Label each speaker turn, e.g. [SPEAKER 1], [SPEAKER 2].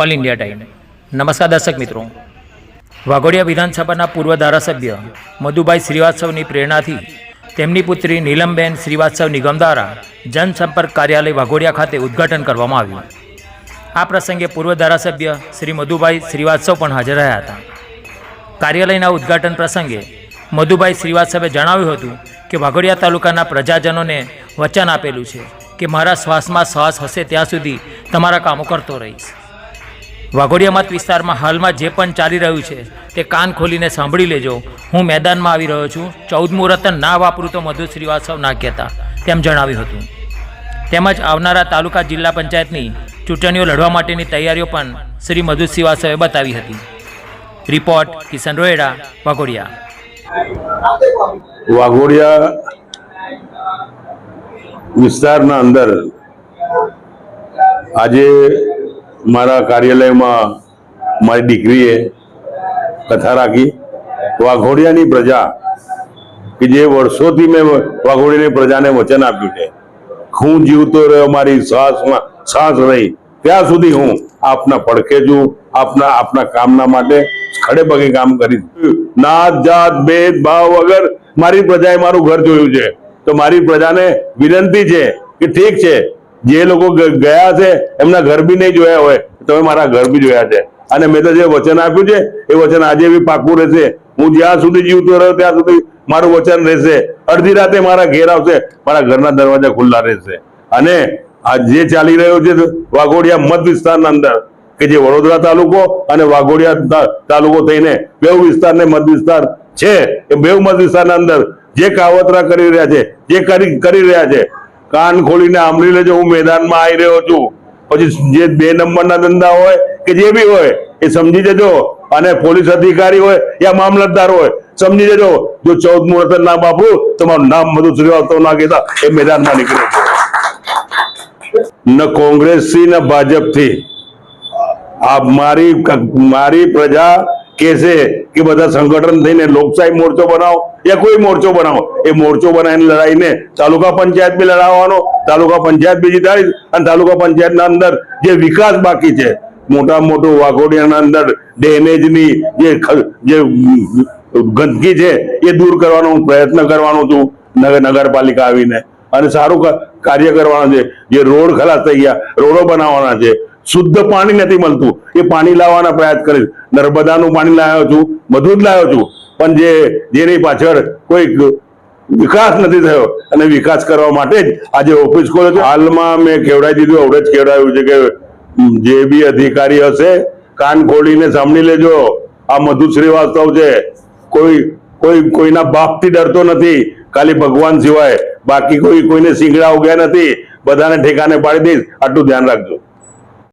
[SPEAKER 1] All India time નમસ્કાર દર્શક મિત્રો. વાઘોડિયા વિધાનસભાના પૂર્વ ધારાસભ્ય મધુભાઈ શ્રીવાસ્તવની પ્રેરણાથી તેમની પુત્રી નીલમબેન શ્રીવાસ્તવ નિગમ દ્વારા જનસંપર્ક કાર્યાલય વાઘોડિયા ખાતે ઉદ્ઘાટન કરવામાં આવ્યું. આ પ્રસંગે પૂર્વ ધારાસભ્ય શ્રી મધુભાઈ શ્રીવાસ્તવ પણ હાજર રહ્યા હતા. કાર્યાલયના ઉદ્ઘાટન પ્રસંગે મધુભાઈ શ્રીવાસ્તવે જણાવ્યું હતું કે વાઘોડિયા તાલુકાના પ્રજાજનોને વચન આપેલું છે કે મારા શ્વાસમાં શ્વાસ હશે ત્યાં સુધી તમારા કામો કરતો રહીશ. વાઘોડિયા મત વિસ્તારમાં હાલમાં જે પણ ચાલી રહ્યું છે, તે કાન ખોલીને સાંભળી લેજો. હું મેદાનમાં આવી રહ્યો છું. ચૌદમું રતન ના વાપરું તો મધુ શ્રીવાસ્તવ ના કહેતા, તેમ જણાવ્યું હતું. તેમજ આવનારા તાલુકા જિલ્લા પંચાયતની ચૂંટણીઓ લડવા માટેની તૈયારીઓ પણ શ્રી મધુ શ્રીવાસ્તવે બતાવી હતી. રિપોર્ટ કિશન રોયડા, વાઘોડિયા.
[SPEAKER 2] વાઘોડિયા વિસ્તારના અંદર આજે મારા કાર્યાલયમાં મારી દીકરીએ કથા રાખી. વાઘોડિયાની પ્રજા, કે જે વર્ષોથી મેં વાઘોડિયાની પ્રજાને વચન આપ્યું છે. હું જીવતો રહ્યો, મારી શ્વાસમાં શ્વાસ રહી. ત્યાં સુધી હું આપના પડખે છું, આપના આપના કામના માટે ખડે પગે કામ કરી નાત જાત, ભેદ ભાવ વગર મારી પ્રજાએ મારું ઘર જોયું છે. તો મારી પ્રજાને વિનંતી છે કે ઠીક છે જે લોકો ગયા છે, એમના ઘર બી નહીં જોયા હોય તમે મારા ઘર બી જોયા છે. અને મેં તો જે વચન આપ્યું છે, એ વચન આજે બી પાકું રહેશે. હું જ્યાં સુધી જીવતો રહ્યો ત્યાં સુધી મારું વચન રહેશે. અડધી રાતે મારા ઘેર આવશે, મારા ઘરના દરવાજા ખુલ્લા રહેશે. અને આ જે ચાલી રહ્યો છે, વાઘોડિયા મત વિસ્તારના અંદર, કે જે વડોદરા તાલુકો અને વાઘોડિયા તાલુકો થઈને બેઉ વિસ્તાર ને મત વિસ્તાર છે. એ બેઉ મત વિસ્તારના અંદર જે કાવતરા કરી રહ્યા છે, જે કરી કરી રહ્યા છે કાન ખોલીને સાંભળી લેજો, હું મેદાનમાં આવી રહ્યો છું. પછી જે બે નંબરના ધંધા હોય કે જે બી હોય, એ સમજી જજો. અને પોલીસ અધિકારી હોય યા મામલતદાર હોય, સમજી જજો. જો ચૌદ મુહૂર્ત ના બાપુ તમારું નામ બધું શ્રીવાસ્તવ ના કહેતા, એ મેદાનમાં નીકળે ન કોંગ્રેસથી ન ભાજપથી આ મારી મારી પ્રજા કહેશે કે બધા સંગઠન થઈને લોકશાહી મોરચો બનાવો. યા કોઈ મોરચો બનાવો. એ મોરચો બનાવીને લડાઈને તાલુકા પંચાયત બી લડાવવાનો, તાલુકા પંચાયત બી જીતાડી અને તાલુકા પંચાયતના અંદર જે વિકાસ બાકી છે મોટા મોટું વાઘોડિયાના અંદર ડેમેજની જે ગંદકી છે, એ દૂર કરવાનો હું પ્રયત્ન કરવાનો છું નગરપાલિકા આવીને. અને સારું કાર્ય કરવાનું છે. જે રોડ ખલાસ થઈ ગયા, રોડો બનાવવાના છે. શુદ્ધ પાણી નથી મળતું. એ પાણી લાવવાના પ્રયાસ કરીશ. નર્મદાનું પાણી લાવ્યો છું, બધું જ લાવ્યો છું. પણ જે જેની પાછળ કોઈ વિકાસ નથી થયો અને વિકાસ કરવા માટે જ આજે ઓફિસ ખોલે છે. હાલમાં મેં કેવડાવી દીધું આવડે જ કેવડાવ્યું છે કે જે બી અધિકારી હશે, કાન ખોલીને સાંભળી લેજો. આ મધુ શ્રીવાસ્તવ છે. કોઈ કોઈ, કોઈના બાપથી ડરતો નથી. ખાલી ભગવાન સિવાય બાકી કોઈ, કોઈને સિંગડા ઉગ્યા નથી. બધાને ઠેકાને પાડી દઈશ. આટલું ધ્યાન રાખજો.